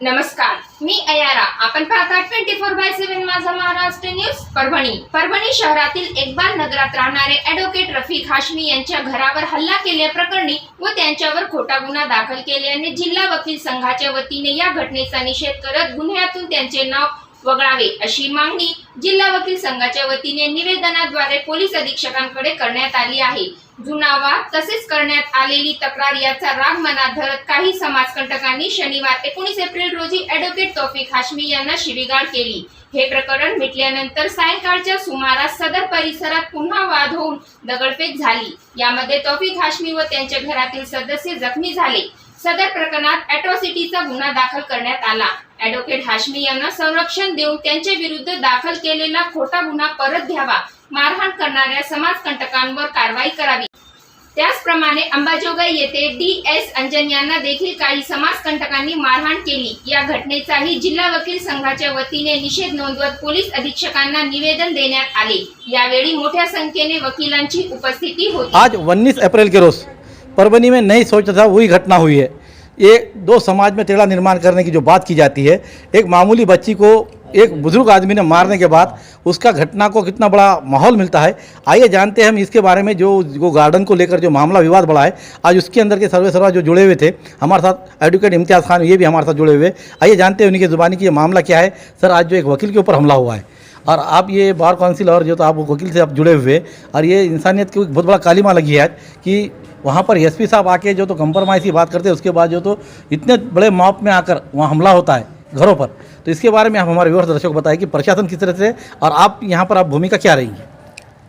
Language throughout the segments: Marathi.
नमस्कार मी अयारा. आपण पाहता ट्वेंटी फोर बाय सेव्हन माझा महाराष्ट्र न्यूज परभणी. परभणी शहरातील एकबाल नगरात राहणारे ॲडव्होकेट रफिक हाशमी यांच्या घरावर हल्ला केल्याप्रकरणी व त्यांच्यावर खोटा गुन्हा दाखल केल्याने जिल्हा वकील संघाच्या वतीने या घटनेचा निषेध करत गुन्ह्यातून त्यांचे नाव वगळावे अशी मागणी जिल्हा वकील संघाच्या वतीने निवेदनाद्वारे पोलीस अधीक्षकांकडे करण्यात आली आहे. जुनावा तसेच करण्यात आलेली तक्रार याचा राग मनात धरत काही समाजकंटकांनी शनिवार एकोणीस एप्रिल रोजी ॲडव्होकेट तौफिक हाशमी यांना शिवीगाळ केली. हे प्रकरण मिटल्यानंतर सायंकाळच्या सुमारास सदर परिसरात पुन्हा वाद होऊन दगडफेक झाली. यामध्ये तौफिक हाशमी व त्यांच्या घरातील सदस्य जखमी झाले. सदर प्रकरणात अॅट्रॉसिटीचा गुन्हा दाखल करण्यात आला. ॲडव्होकेट हाशमी यांना संरक्षण देऊन त्यांच्या विरुद्ध दाखल केलेला खोटा गुन्हा परत घ्यावा मारहाण करणाऱ्या समाजकंटकांवर कारवाई करावी. त्याचप्रमाणे अंबाजोगाई येथे डी एस अंजन यांना देखील काही मारहाण केली. या घटनेचाही जिल्हा वकील संघाच्या वतीने निषेध नोंदवत पोलीस अधीक्षकांना निवेदन देण्यात आले. यावेळी मोठ्या संख्येने वकिलांची उपस्थिती होती. आज 19 अप्रैल के रोज़ परभनी में नहीं सोचा था वही घटना हुई है। ये दो समाज में टेढ़ा निर्माण करने की जो बात की जाती है, एक मामूली बच्ची को एक बुज़ुर्ग आदमी ने मारने के बाद उसका घटना को कितना बड़ा माहौल मिलता है। आइए जानते हैं हम इसके बारे में जो जो गार्डन को लेकर जो मामला विवाद बढ़ा है। आज उसके अंदर के सर्वे सर्वा जो जुड़े हुए थे, हमारे साथ एडवोकेट इम्तियाज़ खान ये भी हमारे साथ जुड़े हुए। आइए जानते हैं उन्हीं ज़ुबानी की ये मामला क्या है। सर, आज जो एक वकील के ऊपर हमला हुआ है। और आप ये बार काउंसिल और जो तो आप वकील से आप जुड़े हुए। और ये इंसानियत की बहुत बड़ा कालीमा लगी है कि वहाँ पर एसपी साहब आके जो तो कंप्रोमाइज़ की बात करते हैं, उसके बाद जो तो इतने बड़े मॉप में आकर वहाँ हमला होता है घरों पर। तो इसके बारे में आप हमारे व्यवस्था दर्शकों को बताएं कि प्रशासन किस तरह से और आप यहाँ पर आप भूमिका क्या रही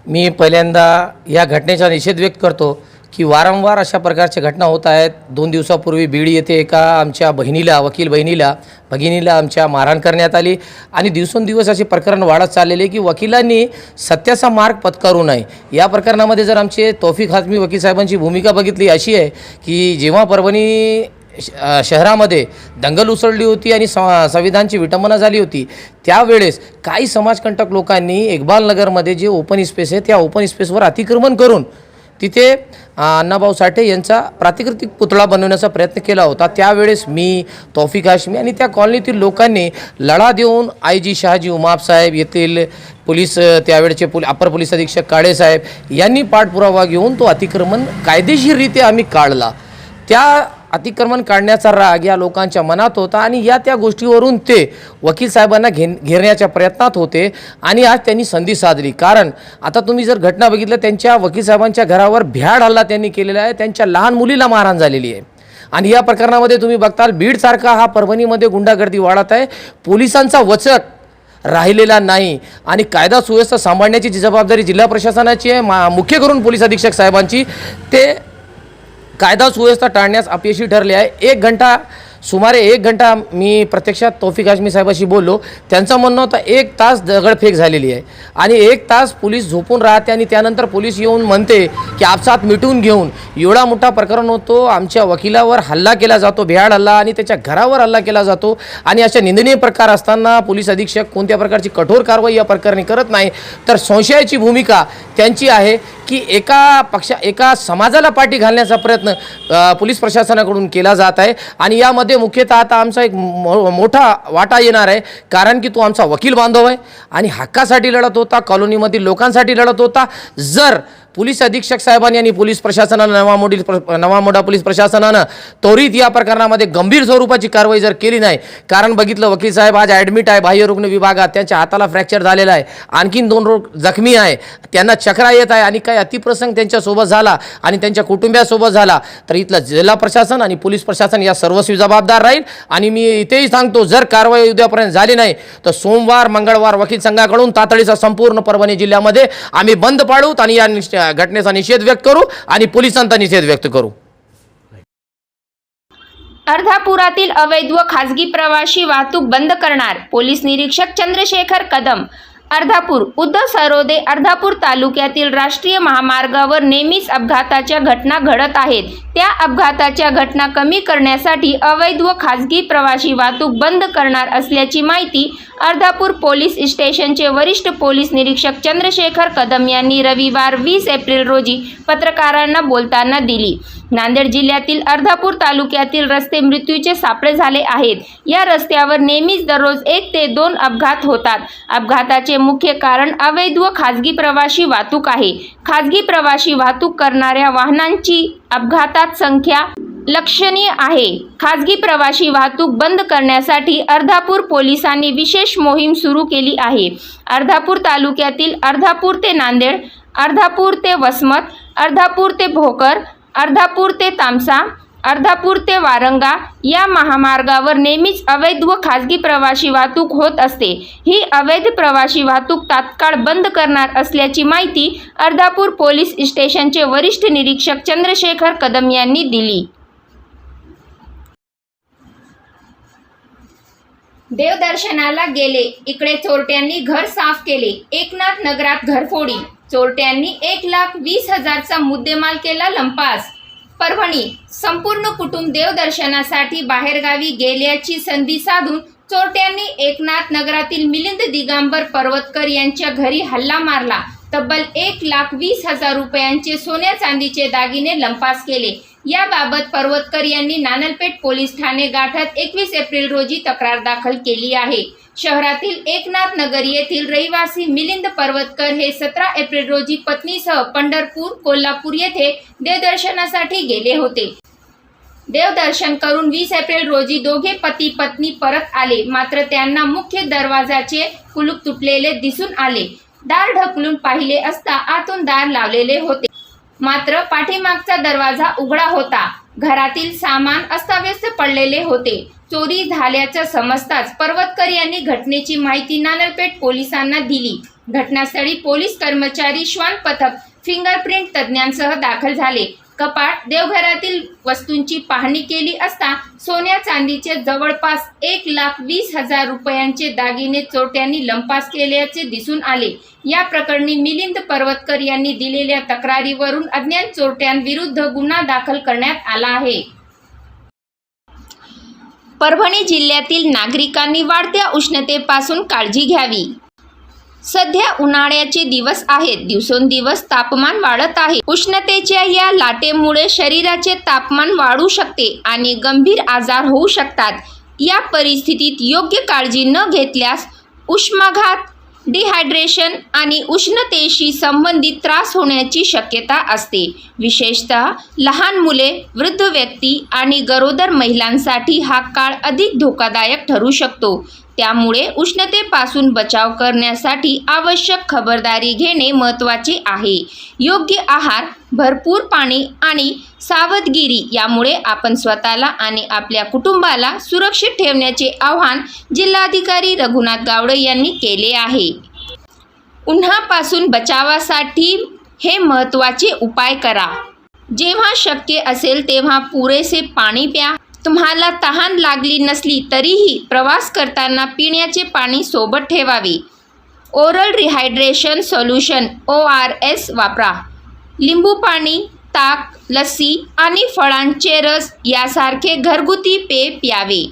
मी पहिल्यांदा या घटनेचा निषेध व्यक्त करतो की वारंवार अशा प्रकारच्या घटना होत आहेत. दोन दिवसापूर्वी बीड येथे एका आमच्या बहिणीला वकील बहिणीला भगिनीला आमच्या मारहाण करण्यात आली आणि दिवसेंदिवस असे प्रकरण वाढत चाललेले की वकिलांनी सत्याचा मार्ग पत्करू नये. या प्रकरणामध्ये जर आमचे तौफिक हाजमी वकील साहेबांची भूमिका बघितली अशी आहे की जेव्हा परभणी शहरामध्ये दंगल उसळली होती आणि संविधानची विटंबना झाली होती त्यावेळेस काही समाजकंटक लोकांनी इक्बाल नगरमध्ये जे ओपन स्पेस आहे त्या ओपन स्पेसवर अतिक्रमण करून तिथे अण्णाभाऊ साठे यांचा प्रातिकृतिक पुतळा बनवण्याचा प्रयत्न केला होता. त्यावेळेस मी तौफिक हाशमी आणि त्या कॉलनीतील लोकांनी लढा देऊन आय जी शहाजी उमापसाहेब येथील पोलीस त्यावेळेचे त्यावेळचे पोल अपर पोलीस अधीक्षक काळे साहेब यांनी पाठपुरावा घेऊन तो अतिक्रमण कायदेशीररित्या आम्ही काढला. त्या अतिक्रमण काढण्याचा राग या लोकांच्या मनात होता आणि या त्या गोष्टीवरून ते वकील साहेबांना घेन घेरण्याच्या प्रयत्नात होते आणि आज त्यांनी संधी साधली. कारण आता तुम्ही जर घटना बघितलं त्यांच्या वकील साहेबांच्या घरावर भ्याड हल्ला त्यांनी केलेला आहे त्यांच्या लहान मुलीला मारहाण झालेली आहे. आणि या प्रकरणामध्ये तुम्ही बघताल बीडसारखा हा परभणीमध्ये गुंडागर्दी वाढत आहे. पोलिसांचा वचक राहिलेला नाही आणि कायदा सुव्यवस्था सांभाळण्याची जी जबाबदारी जिल्हा प्रशासनाची आहे मा मुख्य करून पोलीस अधीक्षक साहेबांची ते कायदा सुव्यवस्था टाळण्यास अपयशी ठरले आहे. एक घंटा सुमारे एक घंटा मी प्रत्यक्षात तौफिक आजमी साहेबाशी बोललो. त्यांचं म्हणणं होतं एक तास दगडफेक झालेली आहे. आणि एक तास पोलीस झोपून राहते आणि त्यानंतर पोलीस येऊन म्हणते की आपसात मिटवून घेऊन एवढा मोठा प्रकरण होतो आमच्या वकिलावर हल्ला केला जातो भ्याड हल्ला आणि त्याच्या घरावर हल्ला केला जातो. आणि अशा निंदनीय प्रकार असताना पोलीस अधीक्षक कोणत्या प्रकारची कठोर कारवाई या प्रकरणी करत नाही. तर संशयाची भूमिका त्यांची आहे की एका पक्षा एका समाजाला पाठी घालण्याचा प्रयत्न पोलीस प्रशासनाकडून केला जात आहे. आणि यामध्ये मुख्यतः आता आमचा एक मो मोठा वाटा येणार आहे. कारण की तो आमचा वकील बांधव आहे. आणि हक्कासाठी लढत होता कॉलनीमधील लोकांसाठी लढत होता. जर पोलीस अधीक्षक साहेबांनी आणि पोलीस प्रशासनानं नवामोडी नवामोडा पोलीस प्रशासनानं त्वरित या प्रकरणामध्ये गंभीर स्वरूपाची कारवाई जर केली नाही कारण बघितलं वकील साहेब आज ॲडमिट आहे बाह्य रुग्ण विभागात त्यांच्या हाताला फ्रॅक्चर झालेला आहे आणखीन दोन रोग जखमी आहे त्यांना चक्रा येत आहे आणि काही अतिप्रसंग त्यांच्यासोबत झाला आणि त्यांच्या कुटुंबियासोबत झाला तर इथलं जिल्हा प्रशासन आणि पोलीस प्रशासन या सर्वस्वी जबाबदार राहील. आणि मी इथेही सांगतो जर कारवाई उद्यापर्यंत झाली नाही तर सोमवार मंगळवार वकील संघाकडून तातडीचा संपूर्ण परभणी जिल्ह्यामध्ये आम्ही बंद पाडूत आणि या निश- घटनेचा निषेध व्यक्त करू आणि पोलिसांचा निषेध व्यक्त करू. अर्धापुरातील अवैध व खासगी प्रवाशी वाहतूक बंद करणार पोलीस निरीक्षक चंद्रशेखर कदम. अर्धापूर उद्धव सरोदे अर्धापूर तालुक्यातील राष्ट्रीय महामार्गावर नेहमीच अपघाताच्या घटना घडत आहेत. त्या अपघाताच्या घटना कमी करण्यासाठी अवैध व खासगी प्रवाशी वाहतूक बंद करणार असल्याची माहिती अर्धापूर पोलीस स्टेशनचे वरिष्ठ पोलीस निरीक्षक चंद्रशेखर कदम यांनी रविवार वीस एप्रिल रोजी पत्रकारांना बोलताना दिली. नांदेड जिल्ह्यातील अर्धापूर तालुक्यातील रस्ते मृत्यूचे सापळे झाले आहेत. या रस्त्यावर नेहमीच दररोज एक ते दोन अपघात होतात. अपघाताचे मुख्य कारण अवैध व खाजगी प्रवासी वाहतूक आहे. खाजगी प्रवासी वाहतूक करणाऱ्या वाहनांची अपघातात संख्या लक्षणीय आहे. खाजगी प्रवासी वाहतूक बंद करण्यासाठी अर्धापूर पोलिसांनी विशेष मोहीम सुरू केली आहे. अर्धापूर तालुक्यातील अर्धापूर ते नांदेड अर्धापूर ते वसमत अर्धापूर ते भोकर अर्धापूर ते तामसा अर्धापूर ते वारंगा या महामार्गावर नेहमीच अवैध व खाजगी प्रवासी वाहतूक होत असते. ही अवैध प्रवासी वाहतूक तात्काळ बंद करणार असल्याची माहिती अर्धापूर पोलीस स्टेशनचे वरिष्ठ निरीक्षक चंद्रशेखर कदम यांनी दिली. देवदर्शनाला गेले. इकडे चोरट्यांनी घर साफ केले. एकनाथ नगरात घरफोडी. चोरट्यांनी एक लाख वीस हजारचा मुद्देमाल केला लंपास. परभणी संपूर्ण कुटुंब देवदर्शनासाठी बाहेरगावी गेल्याची संधी साधून चोरट्यांनी एकनाथ नगरातील मिलिंद दिगंबर पर्वतकर यांच्या घरी हल्ला मारला. तब्बल एक लाख वीस हजार रुपयांचे सोन्या चांदीचे दागिने लंपास केले. याबाबत पर्वतकर यांनी नानलपेठ पोलीस ठाणे गाठत एकवीस एप्रिल रोजी तक्रार दाखल केली आहे. शहरातील एकनाथ नगर येथील रहिवासी मिलिंद पर्वतकर हे सतरा एप्रिल रोजी पत्नीसह पंढरपूर कोल्हापूर येथे देवदर्शनासाठी गेले होते. देवदर्शन करून वीस एप्रिल रोजी दोघे पती पत्नी परत आले. मात्र त्यांना मुख्य दरवाजाचे कुलूप तुटलेले दिसून आले. दार ढकलून पाहिले असता आतून दार लावलेले होते. मात्र पाठीमागचा दरवाजा उघडा होता. घरातील सामान अस्ताव्यस्त पडलेले होते. चोरी झाल्याचं समजताच पर्वतकर यांनी घटनेची माहिती नानलपेठ पोलिसांना दिली. घटनास्थळी पोलीस कर्मचारी श्वान पथक फिंगरप्रिंट तज्ज्ञांसह दाखल झाले. कपाट देवघरातील वस्तूंची पाहणी केली असता सोन्या चांदीचे जवळपास एक लाख वीस हजार रुपयांचे दागिने चोरट्यांनी लंपास केल्याचे दिसून आले. या प्रकरणी मिलिंद पर्वतकर यांनी दिलेल्या तक्रारीवरून अज्ञात चोरट्यांविरुद्ध गुन्हा दाखल करण्यात आला आहे. परभणी जिल्ह्यातील नागरिकांनी वाढत्या उष्णतेपासून काळजी घ्यावी. सध्या उन्हाळ्याचे दिवस आहेत. दिवसेंदिवस तापमान वाढत आहे. उष्णतेच्या या लाटेमुळे शरीराचे तापमान वाढू शकते आणि गंभीर आजार होऊ शकतात. या परिस्थितीत योग्य काळजी न घेतल्यास उष्माघात डिहायड्रेशन आणि उष्णतेशी संबंधित त्रास होण्याची शक्यता असते. विशेषतः लहान मुले वृद्ध व्यक्ती आणि गरोदर महिलांसाठी हा काळ अधिक धोकादायक ठरू शकतो. त्यामुळे उष्णतेपासून बचाव करण्यासाठी आवश्यक खबरदारी घेणे महत्त्वाचे आहे. योग्य आहार भरपूर पाणी आणि सावधगिरी यामुळे आपण स्वतःला आणि आपल्या कुटुंबाला सुरक्षित ठेवण्याचे आवाहन जिल्हाधिकारी रघुनाथ गावडे यांनी केले आहे. उन्हापासून बचावासाठी हे महत्त्वाचे उपाय करा. जेव्हा शक्य असेल तेव्हा पुरेसे पाणी प्या. तुम्हाला तहान लागली नसली तरीही प्रवास करताना पिण्याचे पाणी सोबत ठेवावे. Oral rehydration solution O R S वापरा. लिंबू पाणी ताक लस्सी आणि फळांचे रस यासारखे घरगुती पेय प्यावे.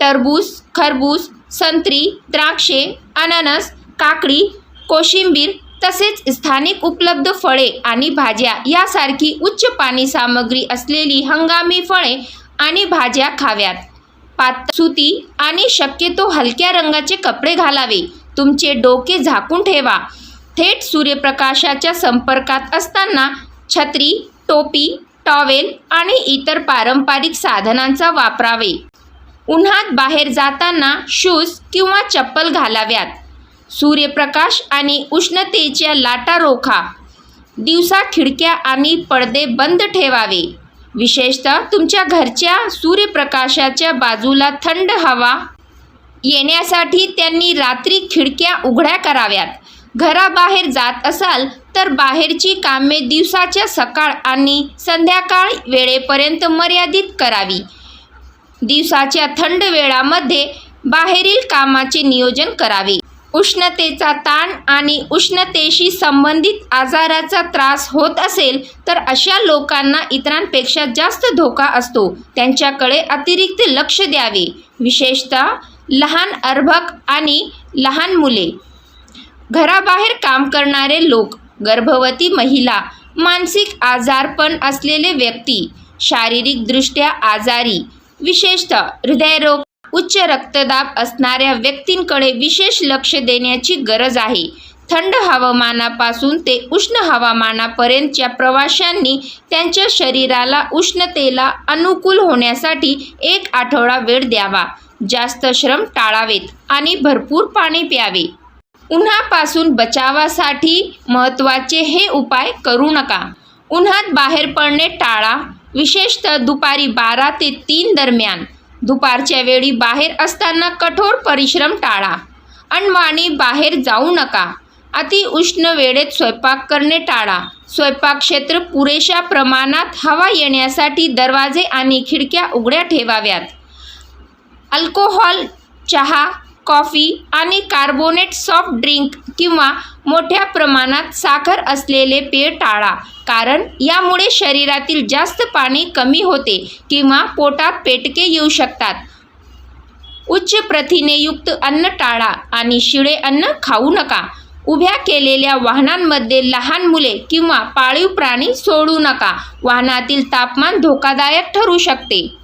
टरबूज खरबूज संत्री द्राक्षे अननस काकडी कोशिंबीर तसेच स्थानिक उपलब्ध फळे आणि भाज्या यासारखी उच्च पाणी सामग्री असलेली हंगामी फळे आणि भाज्या खाव्यात. पात सुती आणि शक्यतो हलक्या रंगाचे कपडे घालावे. तुमचे डोके झाकून ठेवा. थेट सूर्यप्रकाशाच्या संपर्कात असताना छत्री टोपी टॉवेल आणि इतर पारंपरिक साधनांचा वापरावे. उन्हात बाहेर जाताना शूज किंवा चप्पल घालाव्यात. सूर्यप्रकाश आणि उष्णतेच्या लाटा रोखा. दिवसा खिडक्या आणि पडदे बंद ठेवावे. विशेषतः तुमच्या घरच्या सूर्यप्रकाशाच्या बाजूला थंड हवा येण्यासाठी त्यांनी रात्री खिडक्या उघड्या कराव्यात. घराबाहेर जात असाल तर बाहेरची कामे दिवसाच्या सकाळ आणि संध्याकाळ वेळेपर्यंत मर्यादित करावी. दिवसाच्या थंड वेळामध्ये बाहेरील कामाचे नियोजन करावे. उष्णतेचा ताण आणि उष्णतेशी संबंधित आजाराचा त्रास होत असेल तर अशा लोकांना इतरांपेक्षा जास्त धोका असतो. त्यांच्याकडे अतिरिक्त लक्ष द्यावे. विशेषतः लहान अर्भक आणि लहान मुले. घराबाहेर काम करणारे लोक गर्भवती महिला मानसिक आजारपण असलेले व्यक्ती शारीरिकदृष्ट्या आजारी विशेषतः हृदयरोग उच्च रक्तदाब असणाऱ्या व्यक्तींकडे विशेष लक्ष देण्याची गरज आहे. थंड हवामानापासून ते उष्ण हवामानापर्यंतच्या प्रवाशांनी त्यांच्या शरीराला उष्णतेला अनुकूल होण्यासाठी एक आठवडा वेळ द्यावा. जास्त श्रम टाळावेत आणि भरपूर पाणी प्यावे. उन्हापासून बचावासाठी महत्त्वाचे हे उपाय करू नका. उन्हात बाहेर पडणे टाळा. विशेषतः दुपारी बारा ते तीन दरम्यान. दुपारच्या वेळी बाहेर असताना कठोर परिश्रम टाळा. अनवाणी बाहेर जाऊ नका. अति उष्ण वेळेत स्वयंपाक करणे टाळा. स्वयंपाक क्षेत्र पुरेशा प्रमाणात हवा येण्यासाठी दरवाजे आणि खिडक्या उघड्या ठेवाव्यात. अल्कोहोल चहा कॉफी आणि कार्बोनेट सॉफ्ट ड्रिंक किंवा मोठ्या प्रमाणात साखर असलेले पेय टाळा. कारण यामुळे शरीरातील जास्त पाणी कमी होते किंवा पोटात पेटके येऊ शकतात. उच्च प्रथिनेयुक्त अन्न टाळा आणि शिळे अन्न खाऊ नका. उभ्या केलेल्या वाहनांमध्ये लहान मुले किंवा पाळीव प्राणी सोडू नका. वाहनातील तापमान धोकादायक ठरू शकते.